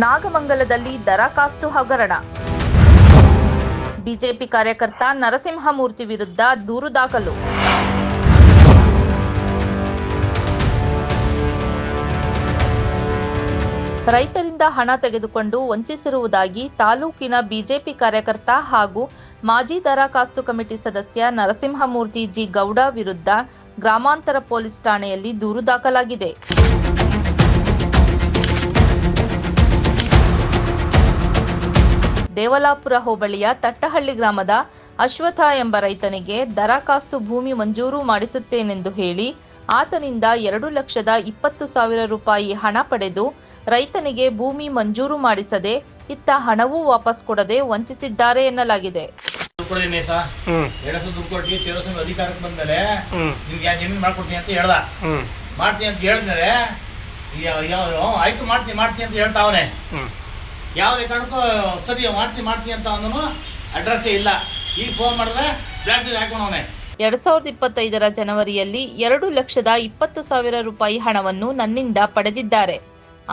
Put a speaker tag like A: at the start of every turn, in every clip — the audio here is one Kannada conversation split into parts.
A: ನಾಗಮಂಗಲದಲ್ಲಿ ದರಖಾಸ್ತು ಹಗರಣ. ಬಿಜೆಪಿ ಕಾರ್ಯಕರ್ತ ನರಸಿಂಹಮೂರ್ತಿ ವಿರುದ್ಧ ದೂರು ದಾಖಲು. ರೈತರಿಂದ ಹಣ ತೆಗೆದುಕೊಂಡು ವಂಚಿಸಿರುವುದಾಗಿ ತಾಲೂಕಿನ ಬಿಜೆಪಿ ಕಾರ್ಯಕರ್ತ ಹಾಗೂ ಮಾಜಿ ದರಖಾಸ್ತು ಕಮಿಟಿ ಸದಸ್ಯ ನರಸಿಂಹಮೂರ್ತಿ ಜಿ ಗೌಡ ವಿರುದ್ಧ ಗ್ರಾಮಾಂತರ ಪೊಲೀಸ್ ಠಾಣೆಯಲ್ಲಿ ದೂರು ದಾಖಲಾಗಿದೆ. ದೇವಲಾಪುರ ಹೋಬಳಿಯ ತಟ್ಟಹಳ್ಳಿ ಗ್ರಾಮದ ಅಶ್ವಥ ಎಂಬ ರೈತನಿಗೆ ದರಖಾಸ್ತು ಭೂಮಿ ಮಂಜೂರು ಮಾಡಿಸುತ್ತೇನೆಂದು ಹೇಳಿ ಆತನಿಂದ ಎರಡು ಲಕ್ಷದ ಇಪ್ಪತ್ತು ಸಾವಿರ ರೂಪಾಯಿ ಹಣ ಪಡೆದು ರೈತನಿಗೆ ಭೂಮಿ ಮಂಜೂರು ಮಾಡಿಸದೆ ಇತ್ತ ಹಣವೂ ವಾಪಸ್ ಕೊಡದೆ ವಂಚಿಸಿದ್ದಾರೆ ಎನ್ನಲಾಗಿದೆ.
B: ಅಧಿಕಾರಕ್ಕೆ ಬಂದ್ಮೇಲೆ ಮಾಡ್ಕೊಡ್ತೀನಿ ಅಂತ ಹೇಳ್ದ. ಮಾಡ್ತೀನಿ ಅಂತ ಹೇಳಿದ್ರೆ ಆಯ್ತು ಮಾಡ್ತೀನಿ ಮಾಡ್ತೀನಿ ಅಂತ ಹೇಳ್ತಾವನೆ
C: ಹ್ಮ್.
B: ಯಾವುದೇ ಕಾರಣಕ್ಕೂ ಸರಿ ಮಾಡ್ತೀನಿ ಮಾಡ್ತೀನಿ ಅಂತ ಅವನು ಅಡ್ರೆಸ್ಸೇ ಇಲ್ಲ. ಈಗ ಫೋನ್ ಮಾಡಿದ್ರೆ ಬ್ಯಾಂಕ್ ಹಾಕೊಂಡವನೆ
A: ಎರಡ್ ಸಾವಿರದ ಇಪ್ಪತ್ತೈದರ ಜನವರಿಯಲ್ಲಿ ಎರಡು ಲಕ್ಷದ ಇಪ್ಪತ್ತು ಸಾವಿರ ರೂಪಾಯಿ ಹಣವನ್ನು ನನ್ನಿಂದ ಪಡೆದಿದ್ದಾರೆ.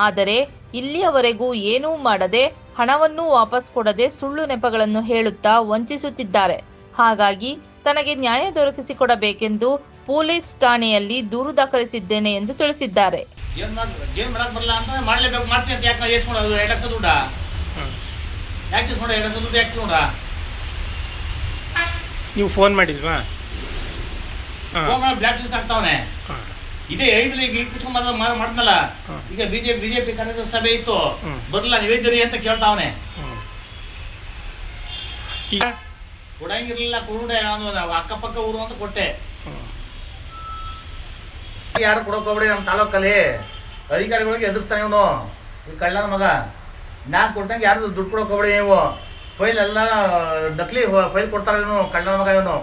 A: ಆದರೆ ಇಲ್ಲಿಯವರೆಗೂ ಏನೂ ಮಾಡದೆ ಹಣವನ್ನು ವಾಪಸ್ ಕೊಡದೆ ಸುಳ್ಳು ನೆಪಗಳನ್ನು ಹೇಳುತ್ತಾ ವಂಚಿಸುತ್ತಿದ್ದಾರೆ. ಹಾಗಾಗಿ ತನಗೆ ನ್ಯಾಯ ದೊರಕಿಸಿಕೊಡಬೇಕೆಂದು ಪೊಲೀಸ್ ಠಾಣೆಯಲ್ಲಿ ದೂರು ದಾಖಲಿಸಿದ್ದೇನೆ ಎಂದು ತಿಳಿಸಿದ್ದಾರೆ.
B: ಏನ್ ಮಾಡಿ ಮಾಡಕ್ ಬರಲ್ಲ ಅಂತ ಮಾಡ್ಲೇಬೇಕು ಮಾಡ್ತೀನಿ ಅಂತ ಯಾಕೆ ಏಸ್ಕೊಡೋದು ಎರಡು ಲಕ್ಷ ದುಡ್ಡ. ಯಾಕೆ ಇಸ್ಕೊಂಡ ಎರಡು ಲಕ್ಷ ದುಡ್ಡು ಯಾಕೆ ಇಸ್ಕೊಂಡ
C: ನೀವು ಫೋನ್ ಮಾಡಿಲ್ವಾ? ಹಾಂ.
B: ಫೋನ್ ಮಾಡಿ ಬ್ಲಾಕ್ ಲಿಸ್ಟ್ ಆಗ್ತಾವನೆ ಇದೇ ಐದು ಈಗ ಕುತ್ಕೊಂಡ್ ಮಾಡ್ನಲ್ಲ
C: ಹ್ಮ್.
B: ಈಗ ಬಿಜೆಪಿ ಬಿಜೆಪಿ ಕಾರ್ಯಕರ್ತರ ಸಭೆ ಇತ್ತು. ಬರಲ್ಲ ನೀವೇದಿರಿ ಅಂತ ಕೇಳ್ತಾವನೆ.
C: ಈಗ?
B: ಕೊಡಂಗಿರ್ಲಿಲ್ಲ ಕೊಡುಡೆ ಅಕ್ಕಪಕ್ಕ ಊರು ಅಂತ ಕೊಟ್ಟೆ. ಯಾರು ಕೊಡೋಕ್ ನಮ್ಮ ತಾಲೂಕಲ್ಲಿ. ಅಧಿಕಾರಿಗಳಿಗೆ ಎದುರಿಸ್ತಾನೆ ಇವನು. ಈ ಕಳ್ಳನ ಮಗ. ನಾನು ಕೊಟ್ಟಂಗೆ ಯಾರು ದುಡ್ಡು ಕೊಡೋಕ್ ಹೋಗ್ಬಿಡಿ ನೀವು. ಫೈಲ್ ಎಲ್ಲ ನಕಲಿ ಫೈಲ್ ಕೊಡ್ತಾರೆ ಇವನು, ಕಳ್ಳನ ಮಗ ಇವನು.